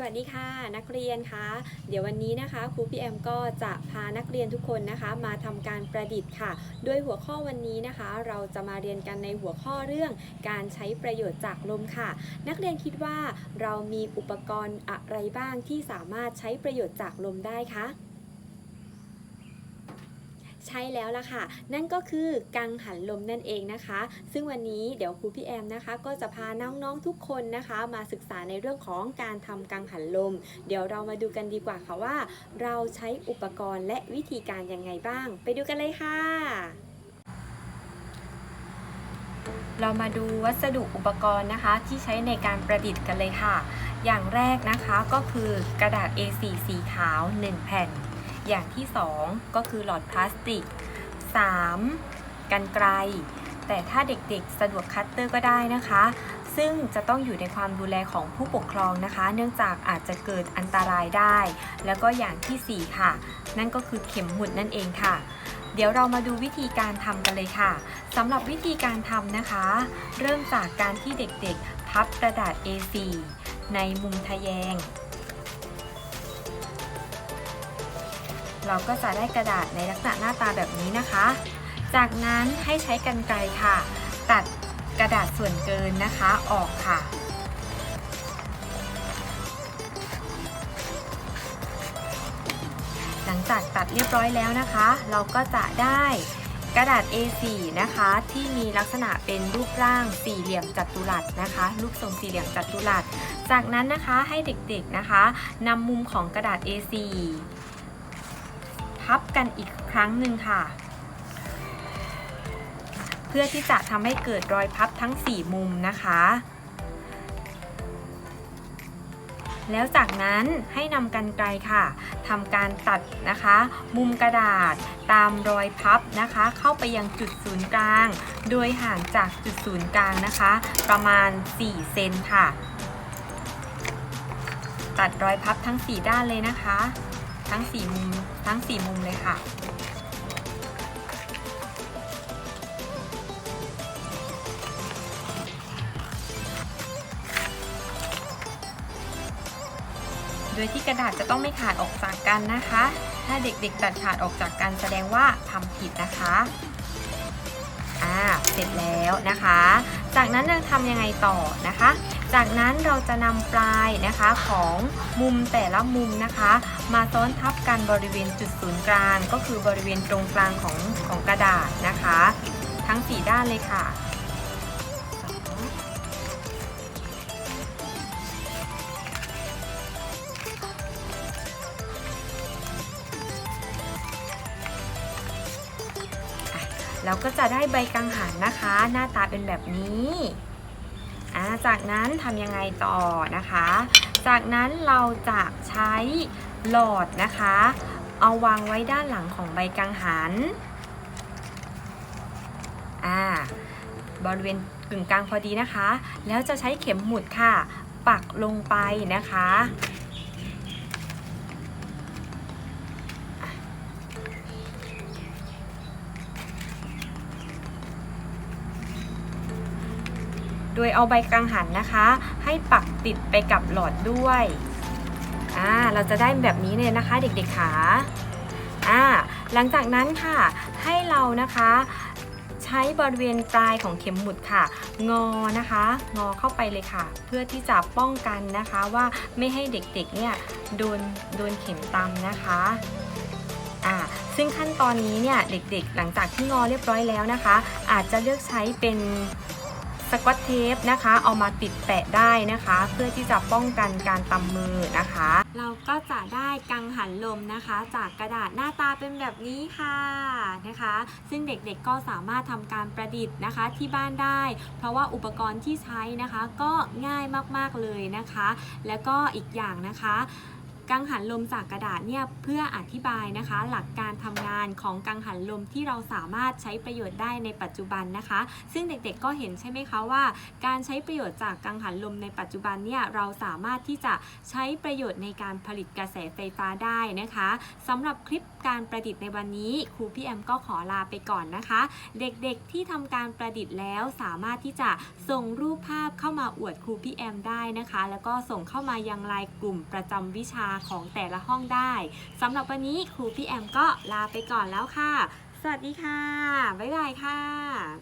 สวัสดีค่ะ นักเรียนคะเดี๋ยววันนี้นะคะครูพี่แอมก็จะพานักเรียนทุกคนนะคะ มาทำการประดิษฐ์ค่ะ ด้วยหัวข้อวันนี้นะคะ เราจะมาเรียนกันในหัวข้อเรื่องการใช้ประโยชน์จากลมค่ะ นักเรียนคิดว่าเรามีอุปกรณ์อะไรบ้างที่สามารถใช้ประโยชน์จากลมได้คะ ใช่แล้วล่ะค่ะ นั่นก็คือกังหันลมนั่นเองนะคะ ซึ่งวันนี้เดี๋ยวครูพี่แอมนะคะ ก็จะพาน้องๆทุกคนนะคะ มาศึกษาในเรื่องของการทำกังหันลม เดี๋ยวเรามาดูกันดีกว่าค่ะว่า เราใช้อุปกรณ์และวิธีการยังไงบ้าง ไปดูกันเลยค่ะ เรามาดูวัสดุอุปกรณ์นะคะ ที่ใช้ในการประดิษฐ์กันเลยค่ะ อย่างแรกนะคะก็คือกระดาษ A4 สีขาว 1 แผ่น อย่างที่ 2 ก็คือหลอดพลาสติก 3. กันไกล แต่ถ้าเด็กๆ สะดวกคัตเตอร์ก็ได้นะคะ ซึ่งจะต้องอยู่ในความดูแลของผู้ปกครองนะคะ เนื่องจากอาจจะเกิดอันตรายได้ แล้วก็อย่างทีสี่4 ค่ะ นั่นก็คือเข็มหมุดนั่นเองค่ะเดี๋ยวเรามาดูวิธีการทำกันเลยค่ะสำหรับวิธีการทำนะคะ เริ่มจากการที่เด็กๆ พับกระดาษ A4 ในมุมทะแยง เราก็จะได้กระดาษในลักษณะหน้าตาแบบนี้นะคะ จากนั้นให้ใช้กรรไกรค่ะ ตัดกระดาษส่วนเกินนะคะออกค่ะ หลังจากตัดเรียบร้อยแล้วนะคะ เราก็จะได้กระดาษ A4 นะคะที่มีลักษณะเป็นรูปร่างสี่เหลี่ยมจัตุรัสนะคะ รูปทรงสี่เหลี่ยมจัตุรัส จากนั้นนะคะให้เด็กๆนะคะนำมุมของกระดาษ A4 พับกันอีกครั้งหนึ่งค่ะ เพื่อที่จะทำให้เกิดรอยพับทั้ง 4 มุมนะคะ แล้วจากนั้นให้นำกันไกรค่ะทำการตัดนะคะ มุมกระดาษตามรอยพับนะคะ เข้าไปยังจุดศูนย์กลาง โดยห่างจากจุดศูนย์กลางนะคะ ประมาณ 4 เซนค่ะ ตัดรอยพับทั้ง 4 ด้านเลยนะคะ ทั้งสี่มุมทั้งสี่มุมเลยค่ะ โดยที่กระดาษจะต้องไม่ขาดออกจากกันนะคะ ถ้าเด็กๆตัดขาดออกจากกันแสดงว่าทำผิดนะคะ เสร็จแล้วนะคะ จากนั้นเราทำยังไงต่อนะคะ จากนั้นเราจะนำปลายนะคะของมุมแต่ละมุมนะคะ มาซ้อนทับกันบริเวณจุดศูนย์กลาง ก็คือบริเวณตรงกลางของของกระดาษนะคะ ทั้ง 4 ด้านเลยค่ะ เราก็จะได้ใบกังหันนะคะ หน้าตาเป็นแบบนี้าจากนั้นทำยังไงต่อนะคะ จากนั้นเราจะใช้หลอดนะคะ เอาวางไว้ด้านหลังของใบกังหันอ่าบริเวณกึ่งกลางพอดีนะคะ แล้วจะใช้เข็มหมุดค่ะ ปักลงไปนะคะ โดยเอาใบกังหันนะคะ ให้ปักติดไปกับหลอดด้วยอ่าเราจะได้แบบนี้เลยนะคะเด็กๆขาอ่าหลังจากนั้นค่ะ ให้เรานะคะใช้บริเวณปลายของเข็มหมุดค่ะ งอนะคะ งอเข้าไปเลยค่ะ เพื่อที่จะป้องกันนะคะว่าไม่ให้เด็กๆเนี่ยโดนโดนเข็มตำนะคะอ่าซึ่งขั้นตอนนี้เนี่ยเด็กๆ หลังจากที่งอเรียบร้อยแล้วนะคะ อาจจะเลือกใช้เป็น สกอตเทปนะคะ เอามาติดแปะได้นะคะ เพื่อที่จะป้องกันการตำมือนะคะ เราก็จะได้กังหันลมนะคะ จากกระดาษหน้าตาเป็นแบบนี้ค่ะนะคะ ซึ่งเด็กๆก็สามารถทำการประดิษฐ์นะคะที่บ้านได้ เพราะว่าอุปกรณ์ที่ใช้นะคะก็ง่ายมากๆเลยนะคะ แล้วก็อีกอย่างนะคะ กังหันลมจากกระดาษเนี่ยเพื่ออธิบายนะคะ หลักการทำงานของกังหันลมที่เราสามารถใช้ประโยชน์ได้ในปัจจุบันนะคะ ซึ่งเด็กๆก็เห็นใช่ไหมคะว่า การใช้ประโยชน์จากกังหันลมในปัจจุบันเนี่ยเราสามารถที่จะใช้ประโยชน์ในการผลิตกระแสไฟฟ้าได้นะคะสำหรับคลิปการประดิษฐ์ในวันนี้ครูพี่แอมก็ขอลาไปก่อนนะคะ เด็กๆที่ทำการประดิษฐ์แล้วสามารถที่จะส่งรูปภาพเข้ามาอวดครูพี่แอมได้นะคะ แล้วก็ส่งเข้ามายังไลน์กลุ่มประจำวิชาของแต่ละห้องได้สำหรับวันนี้ครูพี่แอมก็ลาไปก่อนแล้วค่ะ สวัสดีค่ะ บ๊ายบายค่ะ